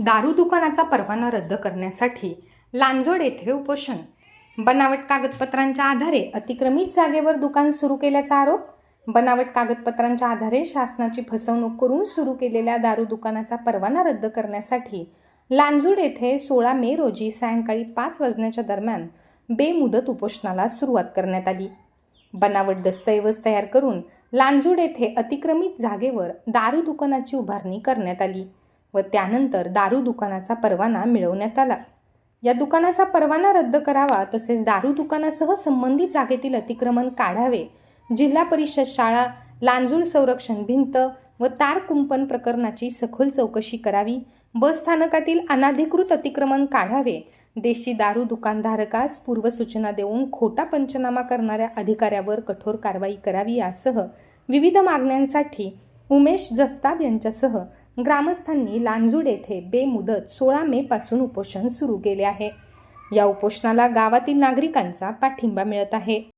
दारू दुकानाचा परवाना रद्द करण्यासाठी लांजोड येथे उपोषण. बनावट कागदपत्रांच्या आधारे अतिक्रमित जागेवर दुकान सुरू केल्याचा आरोप. बनावट कागदपत्रांच्या आधारे शासनाची फसवणूक करून सुरू केलेल्या दारू दुकानाचा परवाना रद्द करण्यासाठी लांजोड येथे सोळा मे रोजी सायंकाळी पाच वाजण्याच्या दरम्यान बेमुदत उपोषणाला सुरुवात करण्यात आली. बनावट दस्तऐवज तयार करून लांजूड येथे अतिक्रमित जागेवर दारू दुकानाची उभारणी करण्यात आली. व त्यानंतर दारू दुकानाचा परवाना मिळवण्यात आला. या दुकानाचा परवाना रद्द करावा तसेच दारू दुकानासह संबंधित जागेतील अतिक्रमण काढावे जिल्हा परिषद शाळा लांजूळ संरक्षण भिंत व तार कुंपण प्रकरणाची सखोल चौकशी करावी बस स्थानकातील अनाधिकृत अतिक्रमण काढावे देशी दारू दुकानधारकास पूर्वसूचना देऊन खोटा पंचनामा करणाऱ्या अधिकाऱ्यावर कठोर कारवाई करावी यासह विविध मागण्यांसाठी उमेश जस्ताब यांच्यासह ग्रामस्थांनी लांजूड येथे बेमुदत सोळा मे पासून उपोषण सुरू केले आहे. या उपोषणाला गावातील नागरिकांचा पाठिंबा मिळत आहे.